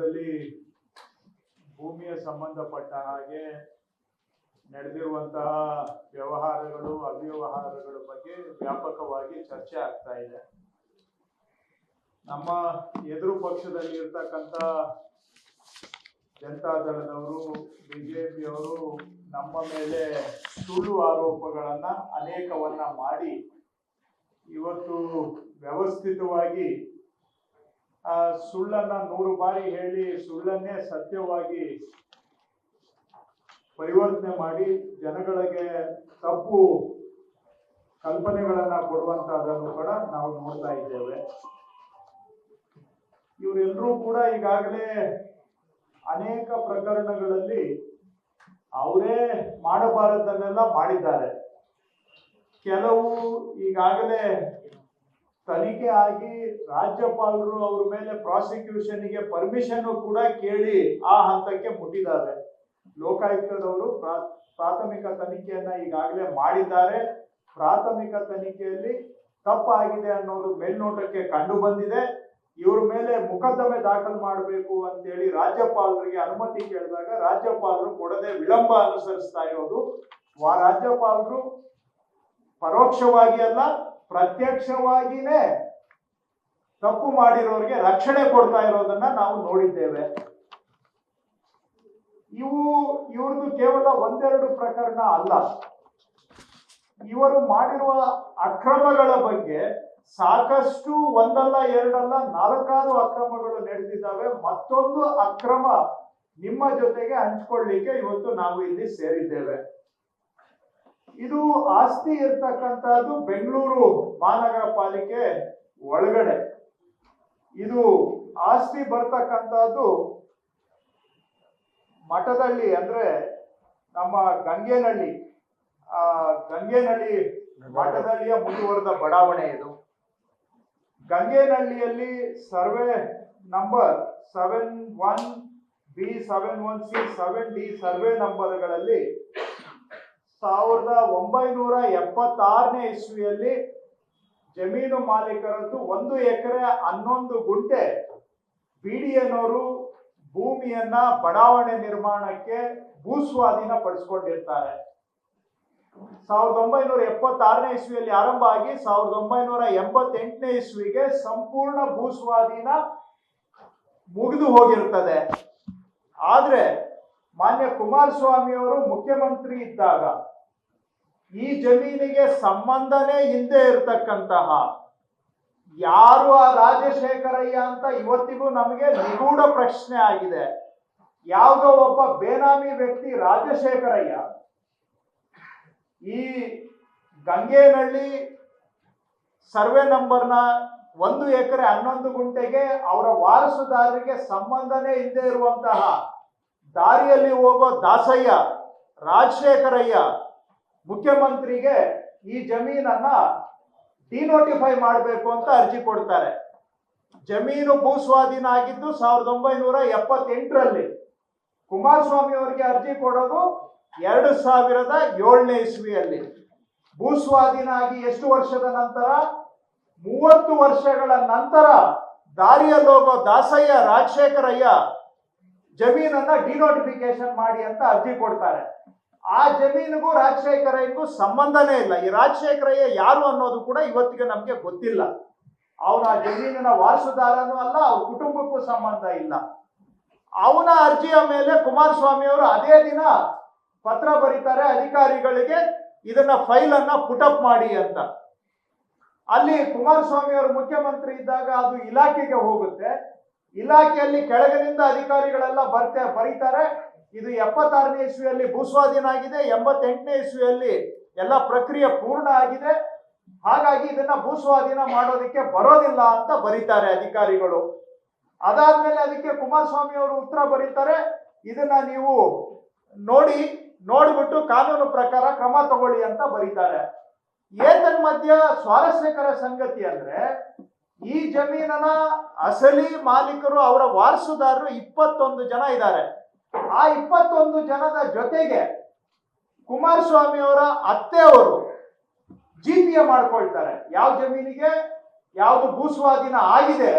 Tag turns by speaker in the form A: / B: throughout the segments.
A: ರಾಜ್ಯದಲ್ಲಿ ಭೂಮಿಯ ಸಂಬಂಧಪಟ್ಟ ಹಾಗೆ ನಡೆದಿರುವಂತಹ ವ್ಯವಹಾರಗಳು, ಅವ್ಯವಹಾರಗಳ ಬಗ್ಗೆ ವ್ಯಾಪಕವಾಗಿ ಚರ್ಚೆ ಆಗ್ತಾ ಇದೆ. ನಮ್ಮ ಎದುರು ಪಕ್ಷದಲ್ಲಿ ಇರ್ತಕ್ಕಂಥ ಜನತಾದಳದವರು, ಬಿಜೆಪಿಯವರು ನಮ್ಮ ಮೇಲೆ ಸುಳ್ಳು ಆರೋಪಗಳನ್ನ ಅನೇಕವನ್ನ ಮಾಡಿ ಇವತ್ತು ವ್ಯವಸ್ಥಿತವಾಗಿ ಆ ಸುಳ್ಳನ್ನ ನೂರು ಬಾರಿ ಹೇಳಿ ಸುಳ್ಳನ್ನೇ ಸತ್ಯವಾಗಿ ಪರಿವರ್ತನೆ ಮಾಡಿ ಜನಗಳಿಗೆ ತಪ್ಪು ಕಲ್ಪನೆಗಳನ್ನ ಕೊಡುವಂತಹದನ್ನು ಕೂಡ ನಾವು ನೋಡ್ತಾ ಇದ್ದೇವೆ. ಇವರೆಲ್ಲರೂ ಕೂಡ ಈಗಾಗಲೇ ಅನೇಕ ಪ್ರಕರಣಗಳಲ್ಲಿ ಅವರೇ ಮಾಡಬಾರದನ್ನೆಲ್ಲ ಮಾಡಿದ್ದಾರೆ. ಕೆಲವು ಈಗಾಗಲೇ ತನಿಖೆ ಆಗಿ ರಾಜ್ಯಪಾಲರು ಅವ್ರ ಮೇಲೆ ಪ್ರಾಸಿಕ್ಯೂಷನ್ಗೆ ಪರ್ಮಿಷನ್ ಕೂಡ ಕೇಳಿ ಆ ಹಂತಕ್ಕೆ ಮುಟ್ಟಿದ್ದಾರೆ. ಲೋಕಾಯುಕ್ತದವರು ಪ್ರಾ- ಪ್ರಾಥಮಿಕ ತನಿಖೆಯನ್ನ ಈಗಾಗಲೇ ಮಾಡಿದ್ದಾರೆ. ಪ್ರಾಥಮಿಕ ತನಿಖೆಯಲ್ಲಿ ತಪ್ಪಾಗಿದೆ ಅನ್ನೋದು ಮೇಲ್ನೋಟಕ್ಕೆ ಕಂಡು ಬಂದಿದೆ. ಇವ್ರ ಮೇಲೆ ಮೊಕದ್ದಮೆ ದಾಖಲು ಮಾಡಬೇಕು ಅಂತೇಳಿ ರಾಜ್ಯಪಾಲರಿಗೆ ಅನುಮತಿ ಕೇಳಿದಾಗ ರಾಜ್ಯಪಾಲರು ಕೊಡದೆ ವಿಳಂಬ ಅನುಸರಿಸ್ತಾ ಇರೋದು. ರಾಜ್ಯಪಾಲರು ಪರೋಕ್ಷವಾಗಿ ಅಲ್ಲ ಪ್ರತ್ಯಕ್ಷವಾಗಿನೇ ತಪ್ಪು ಮಾಡಿರೋರಿಗೆ ರಕ್ಷಣೆ ಕೊಡ್ತಾ ಇರೋದನ್ನ ನಾವು ನೋಡಿದ್ದೇವೆ. ಇವು ಇವ್ರದ್ದು ಕೇವಲ ಒಂದೆರಡು ಪ್ರಕರಣ ಅಲ್ಲ. ಇವರು ಮಾಡಿರುವ ಅಕ್ರಮಗಳ ಬಗ್ಗೆ ಸಾಕಷ್ಟು ಒಂದಲ್ಲ, ಎರಡಲ್ಲ, ನಾಲ್ಕಾರು ಅಕ್ರಮಗಳು ನಡೆದಿದ್ದಾವೆ. ಮತ್ತೊಂದು ಅಕ್ರಮ ನಿಮ್ಮ ಜೊತೆಗೆ ಹಂಚ್ಕೊಳ್ಳಿಕ್ಕೆ ಇವತ್ತು ನಾವು ಇಲ್ಲಿ ಸೇರಿದ್ದೇವೆ. ಇದು ಆಸ್ತಿ ಇರ್ತಕ್ಕಂಥದ್ದು ಬೆಂಗಳೂರು ಮಹಾನಗರ ಪಾಲಿಕೆ ಒಳಗಡೆ. ಇದು ಆಸ್ತಿ ಬರ್ತಕ್ಕಂಥದ್ದು ಮಠದಲ್ಲಿ ಅಂದ್ರೆ ನಮ್ಮ ಗಂಗೇನಹಳ್ಳಿ. ಆ, ಗಂಗೇನಹಳ್ಳಿ ಮಠದಲ್ಲಿಯ ಮುಂದುವರೆದ ಬಡಾವಣೆ ಇದು. ಗಂಗೇನಹಳ್ಳಿಯಲ್ಲಿ survey number seven one B seven one C seven D survey ನಂಬರ್ಗಳಲ್ಲಿ ಸಾವಿರದ ಒಂಬೈನೂರ ಎಪ್ಪತ್ತಾರನೇ ಇಸ್ವಿಯಲ್ಲಿ ಜಮೀನು ಮಾಲೀಕರದ್ದು ಒಂದು ಎಕರೆ ಹನ್ನೊಂದು ಗುಂಟೆ ಬಿಡಿಯನವರು ಭೂಮಿಯನ್ನ ಬಡಾವಣೆ ನಿರ್ಮಾಣಕ್ಕೆ ಭೂಸ್ವಾಧೀನ ಪಡಿಸ್ಕೊಂಡಿರ್ತಾರೆ. ಸಾವಿರದ ಒಂಬೈನೂರ ಎಪ್ಪತ್ತಾರನೇ ಇಸ್ವಿಯಲ್ಲಿ ಆರಂಭ ಆಗಿ ಸಾವಿರದ ಒಂಬೈನೂರ ಎಂಬತ್ತೆಂಟನೇ ಇಸ್ವಿಗೆ ಸಂಪೂರ್ಣ ಭೂಸ್ವಾಧೀನ ಮುಗಿದು ಹೋಗಿರ್ತದೆ. ಆದ್ರೆ ಮಾನ್ಯ ಕುಮಾರಸ್ವಾಮಿ ಅವರು ಮುಖ್ಯಮಂತ್ರಿ ಇದ್ದಾಗ ಈ ಜಮೀನಿಗೆ ಸಂಬಂಧನೇ ಹಿಂದೆ ಇರತಕ್ಕಂತಹ ಯಾರು ಆ ರಾಜಶೇಖರಯ್ಯ ಅಂತ ಇವತ್ತಿಗೂ ನಮಗೆ ನಿಗೂಢ ಪ್ರಶ್ನೆ ಆಗಿದೆ. ಯಾವುದೋ ಒಬ್ಬ ಬೇನಾಮಿ ವ್ಯಕ್ತಿ ರಾಜಶೇಖರಯ್ಯ ಈ ಗಂಗೇನಹಳ್ಳಿ ಸರ್ವೆ ನಂಬರ್ನ ಒಂದು ಎಕರೆ ಹನ್ನೊಂದು ಗುಂಟೆಗೆ ಅವರ ವಾರಸುದಾರರಿಗೆ ಸಂಬಂಧನೇ ಇಲ್ಲದೆ ಇರುವಂತಹ ದಾರಿಯಲ್ಲಿ ಹೋಗೋ ದಾಸಯ್ಯ, ರಾಜಶೇಖರಯ್ಯ ಮುಖ್ಯಮಂತ್ರಿಗೆ ಈ ಜಮೀನನ್ನ ಡಿನೋಟಿಫೈ ಮಾಡಬೇಕು ಅಂತ ಅರ್ಜಿ ಕೊಡ್ತಾರೆ. ಜಮೀನು ಭೂಸ್ವಾಧೀನ ಆಗಿದ್ದು ಸಾವಿರದ ಒಂಬೈನೂರ ಎಪ್ಪತ್ತೆಂಟರಲ್ಲಿ ಕುಮಾರಸ್ವಾಮಿ ಅವರಿಗೆ ಅರ್ಜಿ ಕೊಡೋದು ಎರಡು ಸಾವಿರದ ಏಳನೇ ಇಸ್ವಿಯಲ್ಲಿ. ಭೂಸ್ವಾಧೀನ ಆಗಿ ಎಷ್ಟು ವರ್ಷದ ನಂತರ? ಮೂವತ್ತು ವರ್ಷಗಳ ನಂತರ ದಾರಿಯಲ್ಲಿ ಹೋಗೋ ದಾಸಯ್ಯ, ರಾಜಶೇಖರಯ್ಯ ಜಮೀನನ್ನ ಡಿನೋಟಿಫಿಕೇಶನ್ ಮಾಡಿ ಅಂತ ಅರ್ಜಿ ಕೊಡ್ತಾರೆ. ಆ ಜಮೀನಿಗೂ ರಾಜಶೇಖರಯ್ಯಗೂ ಸಂಬಂಧನೇ ಇಲ್ಲ. ಈ ರಾಜಶೇಖರಯ್ಯ ಯಾರು ಅನ್ನೋದು ಕೂಡ ಇವತ್ತಿಗೆ ನಮಗೆ ಗೊತ್ತಿಲ್ಲ. ಅವನ ಜಮೀನಿನ ವಾರಸುದಾರನೂ ಅಲ್ಲ, ಅವ್ರ ಕುಟುಂಬಕ್ಕೂ ಸಂಬಂಧ ಇಲ್ಲ. ಅವನ ಅರ್ಜಿಯ ಮೇಲೆ ಕುಮಾರಸ್ವಾಮಿ ಅವರು ಅದೇ ದಿನ ಪತ್ರ ಬರೀತಾರೆ ಅಧಿಕಾರಿಗಳಿಗೆ, ಇದನ್ನ ಫೈಲ್ ಅನ್ನ ಪುಟಪ್ ಮಾಡಿ ಅಂತ. ಅಲ್ಲಿ ಕುಮಾರಸ್ವಾಮಿ ಅವರು ಮುಖ್ಯಮಂತ್ರಿ ಇದ್ದಾಗ ಅದು ಇಲಾಖೆಗೆ ಹೋಗುತ್ತೆ. ಇಲಾಖೆಯಲ್ಲಿ ಕೆಳಗಿನಿಂದ ಅಧಿಕಾರಿಗಳೆಲ್ಲ ಬರ್ತೆ ಬರೀತಾರೆ. ಇದು ಎಪ್ಪತ್ತಾರನೇ ಇಸ್ವಿಯಲ್ಲಿ ಭೂಸ್ವಾಧೀನ ಆಗಿದೆ, ಎಂಬತ್ತೆಂಟನೇ ಇಸ್ವಿಯಲ್ಲಿ ಎಲ್ಲ ಪ್ರಕ್ರಿಯೆ ಪೂರ್ಣ ಆಗಿದೆ. ಹಾಗಾಗಿ ಇದನ್ನ ಭೂಸ್ವಾಧೀನ ಮಾಡೋದಕ್ಕೆ ಬರೋದಿಲ್ಲ ಅಂತ ಬರೀತಾರೆ ಅಧಿಕಾರಿಗಳು. ಅದಾದ್ಮೇಲೆ ಅದಕ್ಕೆ ಕುಮಾರಸ್ವಾಮಿ ಅವರು ಉತ್ತರ ಬರೀತಾರೆ. ಇದನ್ನ ನೀವು ನೋಡಿ, ನೋಡ್ಬಿಟ್ಟು ಕಾನೂನು ಪ್ರಕಾರ ಕ್ರಮ ತಗೊಳ್ಳಿ ಅಂತ ಬರೀತಾರೆ. ಏತನ್ಮಧ್ಯ ಸ್ವಾರಸ್ಯಕರ ಸಂಗತಿ ಅಂದ್ರೆ ಈ ಜಮೀನನ ಅಸಲಿ ಮಾಲೀಕರು ಅವರ ವಾರಸುದಾರರು ಇಪ್ಪತ್ತೊಂದು ಜನ ಇದ್ದಾರೆ. ಆ ಇಪ್ಪತ್ತೊಂದು ಜನದ ಜೊತೆಗೆ ಕುಮಾರಸ್ವಾಮಿ ಅವರ ಅತ್ತೆ ಅವರು ಜಿ ಪಿ ಎ ಮಾಡ್ಕೊಳ್ತಾರೆ. ಯಾವ ಜಮೀನಿಗೆ? ಯಾವುದು ಭೂಸ್ವಾಧೀನ ಆಗಿದೆ,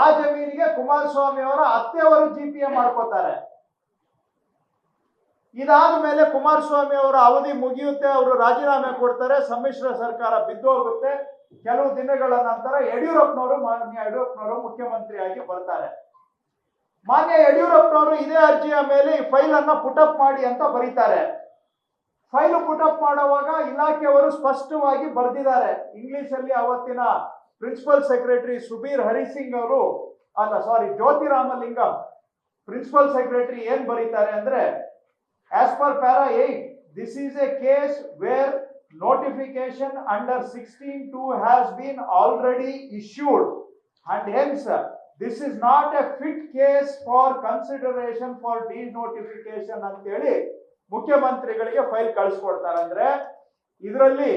A: ಆ ಜಮೀನಿಗೆ ಕುಮಾರಸ್ವಾಮಿ ಅವರ ಅತ್ತೆಯವರು ಜಿ ಪಿ ಎ ಮಾಡ್ಕೋತಾರೆ ಇದಾದ ಮೇಲೆ ಕುಮಾರಸ್ವಾಮಿ ಅವರ ಅವಧಿ ಮುಗಿಯುತ್ತೆ, ಅವರು ರಾಜೀನಾಮೆ ಕೊಡ್ತಾರೆ, ಸಮ್ಮಿಶ್ರ ಸರ್ಕಾರ ಬಿದ್ದು ಹೋಗುತ್ತೆ ಕೆಲವು ದಿನಗಳ ನಂತರ ಯಡಿಯೂರಪ್ಪನವರು ಮಾನ್ಯ ಯಡಿಯೂರಪ್ಪನವರು ಮುಖ್ಯಮಂತ್ರಿಯಾಗಿ ಬರ್ತಾರೆ. ಮಾನ್ಯ ಯಡಿಯೂರಪ್ಪನವರು ಇದೇ ಅರ್ಜಿಯ ಮೇಲೆ ಈ ಫೈಲ್ ಅನ್ನ ಪುಟಪ್ ಮಾಡಿ ಅಂತ ಬರೀತಾರೆ. ಫೈಲ್ ಪುಟಪ್ ಮಾಡುವಾಗ ಇಲಾಖೆಯವರು ಸ್ಪಷ್ಟವಾಗಿ ಬರೆದಿದ್ದಾರೆ. ಇಂಗ್ಲಿಷ್ ಅಲ್ಲಿ ಅವತ್ತಿನ ಪ್ರಿನ್ಸಿಪಲ್ ಸೆಕ್ರೆಟರಿ ಸುಬೀರ್ ಹರಿಸಿಂಗ್ ಅವರು, ಅಲ್ಲ ಸಾರಿ ಜ್ಯೋತಿರಾಮಲಿಂಗಂ ಪ್ರಿನ್ಸಿಪಲ್ ಸೆಕ್ರೆಟರಿ ಏನ್ ಬರೀತಾರೆ ಅಂದ್ರೆ as per para eight this is a case where notification under sixteen has has been already issued hence, this this not fit case for for for the notification ಅಂತೇಳಿ ಮುಖ್ಯಮಂತ್ರಿಗಳಿಗೆ file ಕಳಿಸ್ಕೊಡ್ತಾರೆ. ಅಂದ್ರೆ ಇದರಲ್ಲಿ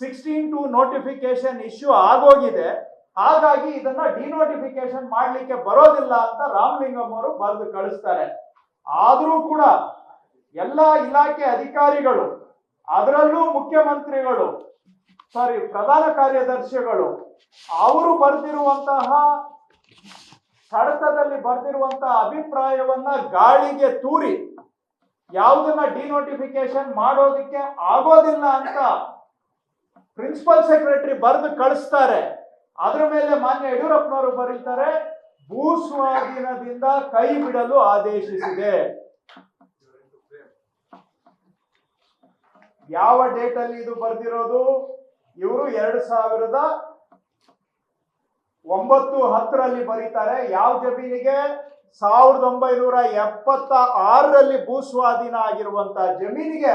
A: sixteen to notification issue ಆಗೋಗಿದೆ. ಹಾಗಾಗಿ ಇದನ್ನ denotification ಮಾಡಲಿಕ್ಕೆ ಬರೋದಿಲ್ಲ ಅಂತ ರಾಮಲಿಂಗಂ ಅವರು ಬರೆದು ಕಳಿಸ್ತಾರೆ. ಆದರೂ ಕೂಡ ಎಲ್ಲ ಇಲಾಖೆ ಅಧಿಕಾರಿಗಳು ಅದರಲ್ಲೂ ಮುಖ್ಯಮಂತ್ರಿಗಳು ಸಾರಿ ಪ್ರಧಾನ ಕಾರ್ಯದರ್ಶಿಗಳು, ಅವರು ಬರೆದಿರುವಂತಹ, ಕಡತದಲ್ಲಿ ಬರೆದಿರುವಂತಹ ಅಭಿಪ್ರಾಯವನ್ನ ಗಾಳಿಗೆ ತೂರಿ, ಯಾವುದನ್ನ ಡಿನೋಟಿಫಿಕೇಶನ್ ಮಾಡೋದಕ್ಕೆ ಆಗೋದಿಲ್ಲ ಅಂತ ಪ್ರಿನ್ಸಿಪಲ್ ಸೆಕ್ರೆಟರಿ ಬರೆದು ಕಳಿಸ್ತಾರೆ. ಅದ್ರ ಮೇಲೆ ಮಾನ್ಯ ಯಡಿಯೂರಪ್ಪನವರು ಬರೀತಾರೆ, ಭೂಸ್ವಾಧೀನದಿಂದ ಕೈ ಬಿಡಲು ಆದೇಶಿಸಿದೆ. ಯಾವ ಡೇಟ್ ಅಲ್ಲಿ ಇದು ಬರ್ದಿರೋದು? ಇವರು ಎರಡ್ ಸಾವಿರದ ಒಂಬತ್ತು ಹತ್ತರಲ್ಲಿ ಬರೀತಾರೆ. ಯಾವ ಜಮೀನಿಗೆ? ಸಾವಿರದ ಒಂಬೈನೂರ ಎಪ್ಪತ್ತ ಆರರಲ್ಲಿ ಭೂ ಸ್ವಾಧೀನ ಆಗಿರುವಂತಹ ಜಮೀನಿಗೆ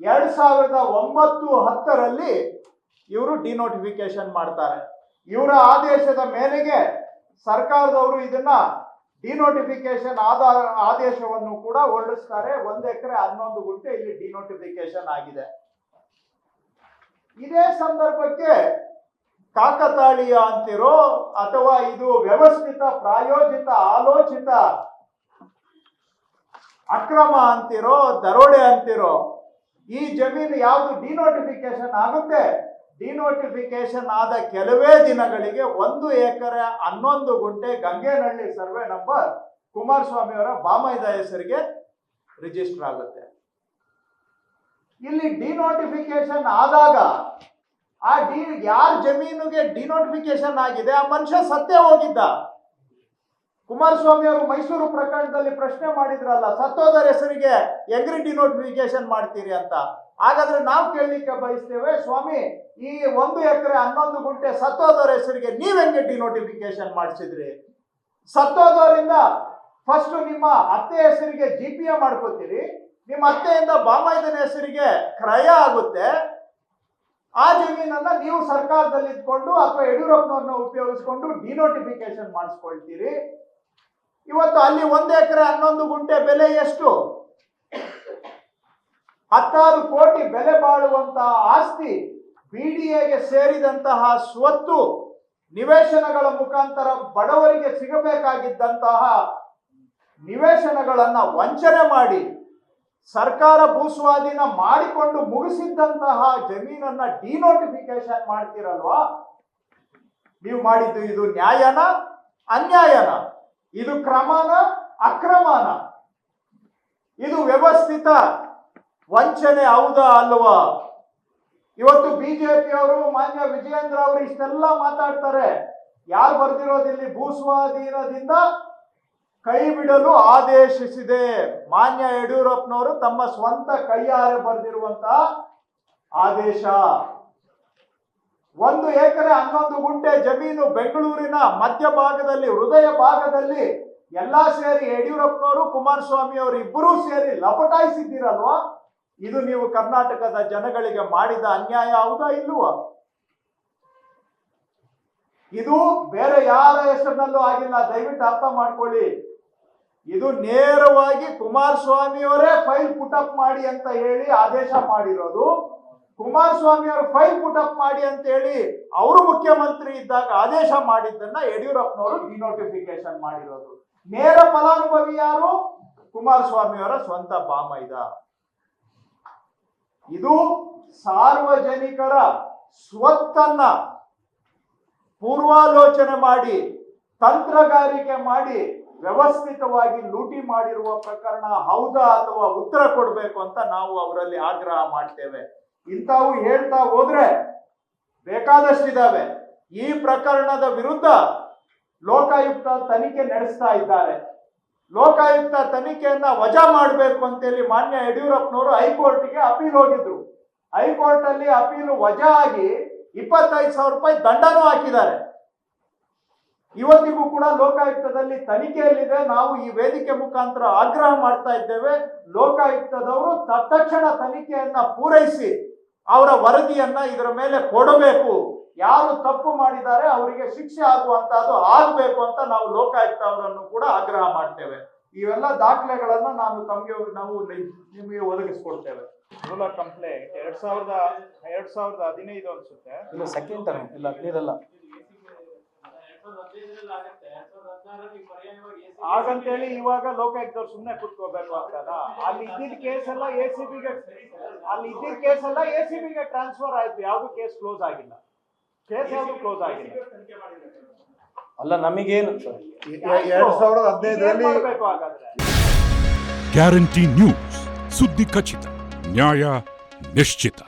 A: ಎರಡ್ ಸಾವಿರದ ಒಂಬತ್ತು ಹತ್ತರಲ್ಲಿ ಇವರು ಡಿನೋಟಿಫಿಕೇಶನ್ ಮಾಡ್ತಾರೆ. ಇವರ ಆದೇಶದ ಮೇರೆಗೆ ಸರ್ಕಾರದವರು ಇದನ್ನ ಡಿನೋಟಿಫಿಕೇಶನ್ ಆದ ಆದೇಶವನ್ನು ಕೂಡ ಹೊರಡಿಸ್ತಾರೆ. ಒಂದು ಎಕರೆ ಹನ್ನೊಂದು ಗುಂಟೆ ಇಲ್ಲಿ ಡಿನೋಟಿಫಿಕೇಶನ್ ಆಗಿದೆ. ಇದೇ ಸಂದರ್ಭಕ್ಕೆ ಕಾಕತಾಳೀಯ ಅಂತಿರೋ ಅಥವಾ ಇದು ವ್ಯವಸ್ಥಿತ, ಪ್ರಾಯೋಜಿತ, ಆಲೋಚಿತ ಅಕ್ರಮ ಅಂತಿರೋ, ದರೋಡೆ ಅಂತಿರೋ, ಈ ಜಮೀನು ಯಾವುದು ಡಿನೋಟಿಫಿಕೇಶನ್ ಆಗುತ್ತೆ? ಡಿನೋಟಿಫಿಕೇಶನ್ ಆದ ಕೆಲವೇ ದಿನಗಳಿಗೆ ಒಂದು ಎಕರೆ ಹನ್ನೊಂದು ಗುಂಟೆ ಗಂಗೇನಹಳ್ಳಿ ಸರ್ವೆ ನಂಬರ್ ಕುಮಾರಸ್ವಾಮಿ ಅವರ ಬಾಮೈದ ಹೆಸರಿಗೆ ರಿಜಿಸ್ಟರ್ ಆಗುತ್ತೆ. ಇಲ್ಲಿ ಡಿನೋಟಿಫಿಕೇಶನ್ ಆದಾಗ ಆ ಡಿ, ಯಾರ ಜಮೀನಿಗೆ ಡಿನೋಟಿಫಿಕೇಶನ್ ಆಗಿದೆ, ಆ ಮನುಷ್ಯ ಸತ್ತೇ ಹೋಗಿದ್ದ. ಕುಮಾರಸ್ವಾಮಿ ಅವರು ಮೈಸೂರು ಪ್ರಕರಣದಲ್ಲಿ ಪ್ರಶ್ನೆ ಮಾಡಿದ್ರಲ್ಲ ಸತ್ತೋದರ ಹೆಸರಿಗೆ ಎಗ್ರಿ ಡಿನೋಟಿಫಿಕೇಶನ್ ಮಾಡ್ತೀರಿ ಅಂತ. ಹಾಗಾದ್ರೆ ನಾವು ಕೇಳಲಿಕ್ಕೆ ಬಯಸ್ತೇವೆ, ಸ್ವಾಮಿ, ಈ ಒಂದು ಎಕರೆ ಹನ್ನೊಂದು ಗುಂಟೆ ಸತ್ತೋದರ ಹೆಸರಿಗೆ ನೀವ್ ಹೆಂಗೆ ಡಿನೋಟಿಫಿಕೇಶನ್ ಮಾಡಿಸಿದ್ರಿ? ಸತ್ತೋದವರಿಂದ ಫಸ್ಟ್ ನಿಮ್ಮ ಅತ್ತೆ ಹೆಸರಿಗೆ ಜಿ ಪಿ ಎ ಮಾಡ್ಕೋತೀರಿ, ನಿಮ್ಮ ಅತ್ತೆಯಿಂದ ಬಾಮಾಯ್ದನ ಹೆಸರಿಗೆ ಕ್ರಯ ಆಗುತ್ತೆ. ಆ ಜಮೀನನ್ನ ನೀವು ಸರ್ಕಾರದಲ್ಲಿ ಇದ್ಕೊಂಡು ಅಥವಾ ಯಡಿಯೂರಪ್ಪನವ್ರನ್ನ ಉಪಯೋಗಿಸ್ಕೊಂಡು ಡಿನೋಟಿಫಿಕೇಶನ್ ಮಾಡಿಸ್ಕೊಳ್ತೀರಿ. ಇವತ್ತು ಅಲ್ಲಿ ಒಂದು ಎಕರೆ ಹನ್ನೊಂದು ಗುಂಟೆ ಬೆಲೆ ಎಷ್ಟು? ಹತ್ತಾರು ಕೋಟಿ ಬೆಲೆ ಬಾಳುವಂತಹ ಆಸ್ತಿ ಬಿಡಿಎಗೆ ಸೇರಿದಂತಹ ಸ್ವತ್ತು ನಿವೇಶನಗಳ ಮುಖಾಂತರ ಬಡವರಿಗೆ ಸಿಗಬೇಕಾಗಿದ್ದಂತಹ ನಿವೇಶನಗಳನ್ನ ವಂಚನೆ ಮಾಡಿ, ಸರ್ಕಾರ ಭೂಸ್ವಾಧೀನ ಮಾಡಿಕೊಂಡು ಮುಗಿಸಿದ್ದಂತಹ ಜಮೀನನ್ನ ಡಿನೋಟಿಫಿಕೇಶನ್ ಮಾಡ್ತಿರಲ್ವಾ? ನೀವು ಮಾಡಿದ್ದು ಇದು ನ್ಯಾಯನ ಅನ್ಯಾಯನ? ಇದು ಕ್ರಮಾನ, ಅಕ್ರಮಾನ? ಇದು ವ್ಯವಸ್ಥಿತ ವಂಚನೆ ಹೌದಾ ಅಲ್ವಾ? ಇವತ್ತು ಬಿಜೆಪಿ ಅವರು, ಮಾನ್ಯ ವಿಜಯೇಂದ್ರ ಅವರು ಇಷ್ಟೆಲ್ಲ ಮಾತಾಡ್ತಾರೆ. ಯಾರು ಬರ್ದಿರೋದಿಲ್ಲಿ ಭೂಸ್ವಾಧೀನದಿಂದ ಕೈ ಬಿಡಲು ಆದೇಶಿಸಿದೆ. ಮಾನ್ಯ ಯಡಿಯೂರಪ್ಪನವರು ತಮ್ಮ ಸ್ವಂತ ಕೈಯಾರೆ ಬರೆದಿರುವಂತಹ ಆದೇಶ. ಒಂದು ಎಕರೆ ಹನ್ನೊಂದು ಗುಂಟೆ ಜಮೀನು ಬೆಂಗಳೂರಿನ ಮಧ್ಯಭಾಗದಲ್ಲಿ ಹೃದಯ ಭಾಗದಲ್ಲಿ ಎಲ್ಲಾ ಸೇರಿ ಯಡಿಯೂರಪ್ಪನವರು ಕುಮಾರಸ್ವಾಮಿ ಅವರು ಇಬ್ಬರೂ ಸೇರಿ ಲಪಟಾಯಿಸಿದ್ದೀರಲ್ವಾ? ಇದು ನೀವು ಕರ್ನಾಟಕದ ಜನಗಳಿಗೆ ಮಾಡಿದ ಅನ್ಯಾಯ ಹೌದಾ ಇಲ್ವಾ ಇದು ಬೇರೆ ಯಾರ ಹೆಸರಿನಲ್ಲೂ ಆಗಿಲ್ಲ. ದಯವಿಟ್ಟು ಅರ್ಥ ಮಾಡ್ಕೊಳ್ಳಿ. ಇದು ನೇರವಾಗಿ ಕುಮಾರಸ್ವಾಮಿ ಅವರೇ ಫೈಲ್ ಪುಟಪ್ ಮಾಡಿ ಅಂತ ಹೇಳಿ ಆದೇಶ ಮಾಡಿರೋದು. ಕುಮಾರಸ್ವಾಮಿ ಅವರು ಫೈಲ್ ಪುಟ್ ಅಪ್ ಮಾಡಿ ಅಂತ ಹೇಳಿ ಅವರು ಮುಖ್ಯಮಂತ್ರಿ ಇದ್ದಾಗ ಆದೇಶ ಮಾಡಿದ್ದನ್ನ ಯಡಿಯೂರಪ್ಪನವರು ಡಿನೋಟಿಫಿಕೇಶನ್ ಮಾಡಿರೋದು. ನೇರ ಫಲಾನುಭವಿ ಯಾರು? ಕುಮಾರಸ್ವಾಮಿ ಅವರ ಸ್ವಂತ ಬಾಮೈದ. ಇದು ಸಾರ್ವಜನಿಕರ ಸ್ವತ್ತನ್ನ ಪೂರ್ವಾಲೋಚನೆ ಮಾಡಿ, ತಂತ್ರಗಾರಿಕೆ ಮಾಡಿ, ವ್ಯವಸ್ಥಿತವಾಗಿ ಲೂಟಿ ಮಾಡಿರುವ ಪ್ರಕರಣ ಹೌದಾ ಅಥವಾ ಉತ್ತರ ಕೊಡಬೇಕು ಅಂತ ನಾವು ಅವರಲ್ಲಿ ಆಗ್ರಹ ಮಾಡ್ತೇವೆ. ಇಂಥವು ಹೇಳ್ತಾ ಹೋದ್ರೆ ಬೇಕಾದಷ್ಟಿದಾವೆ ಈ ಪ್ರಕರಣದ ವಿರುದ್ಧ ಲೋಕಾಯುಕ್ತ ತನಿಖೆ ನಡೆಸ್ತಾ ಇದ್ದಾರೆ. ಲೋಕಾಯುಕ್ತ ತನಿಖೆಯನ್ನ ವಜಾ ಮಾಡಬೇಕು ಅಂತೇಳಿ ಮಾನ್ಯ ಯಡಿಯೂರಪ್ಪನವರು ಹೈಕೋರ್ಟ್ಗೆ ಅಪೀಲ್ ಹೋಗಿದ್ರು. ಹೈಕೋರ್ಟ್ ಅಲ್ಲಿ ಅಪೀಲು ವಜಾ ಆಗಿ ಇಪ್ಪತ್ತೈದು ಸಾವಿರ ರೂಪಾಯಿ ದಂಡನೂ ಹಾಕಿದ್ದಾರೆ. ಇವತ್ತಿಗೂ ಕೂಡ ಲೋಕಾಯುಕ್ತದಲ್ಲಿ ತನಿಖೆಯಲ್ಲಿದೆ. ನಾವು ಈ ವೇದಿಕೆ ಮುಖಾಂತರ ಆಗ್ರಹ ಮಾಡ್ತಾ ಇದ್ದೇವೆ. ಲೋಕಾಯುಕ್ತದವರು ತತ್ಕ್ಷಣ ತನಿಖೆಯನ್ನ ಪೂರೈಸಿ ಅವರ ವರದಿಯನ್ನ ಇದರ ಮೇಲೆ ಕೊಡಬೇಕು. ಯಾರು ತಪ್ಪು ಮಾಡಿದ್ದಾರೆ ಅವರಿಗೆ ಶಿಕ್ಷೆ ಆಗುವಂತಹದ್ದು ಆಗಬೇಕು ಅಂತ ನಾವು ಲೋಕಾಯುಕ್ತ ಅವರನ್ನು ಕೂಡ ಆಗ್ರಹ ಮಾಡ್ತೇವೆ. ಇವೆಲ್ಲ ದಾಖಲೆಗಳನ್ನ ನಾನು ತಮಗೆ ನಾವು ನಿಮಗೆ ಒದಗಿಸ್ಕೊಡ್ತೇವೆ. ಮೂಲ ಕಂಪ್ಲೇಂಟ್ ಎರಡ್ ಸಾವಿರದ ಎರಡ್ ಸಾವಿರದ ಹದಿನೈದು ಅನ್ಸುತ್ತೆ.
B: ಇಲ್ಲ ಸೆಕೆಂಡ್ ಟರ್ಮ್ ಇಲ್ಲ ಕ್ಲಿಯರ್ ಅಲ್ಲ
A: ಹಾಗಂತೇಳಿ ಇವಾಗ ಲೋಕಾಯುಕ್ತವ್ರು ಸುಮ್ಮನೆ ಕುತ್ಕೋಬೇಕು ಆಗ್ತದ ಅಲ್ಲಿ ಇದ್ದಿದ್ದ ಕೇಸ್ ಎಲ್ಲ ಎ ಸಿ ಬಿಗೆ ಅಲ್ಲಿ ಇದ್ದಿದ್ದ ಕೇಸ್ ಎಲ್ಲ ಎ ಸಿ ಬಿಗೆ ಟ್ರಾನ್ಸ್ಫರ್ ಆಯ್ತು. ಯಾವ್ದು ಕೇಸ್ ಕ್ಲೋಸ್ ಆಗಿಲ್ಲ. ಕೇಸ್ ಯಾವ್ದು ಕ್ಲೋಸ್ ಆಗಿಲ್ಲ.
B: ಅಲ್ಲ ನಮಗೇನು.
C: ಎರಡ್ ಸಾವಿರದ ಹದಿನೈದರಲ್ಲಿ
D: ಗ್ಯಾರಂಟಿ ನ್ಯೂಸ್ ಸುದ್ದಿ ಖಚಿತ ನ್ಯಾಯ ನಿಶ್ಚಿತ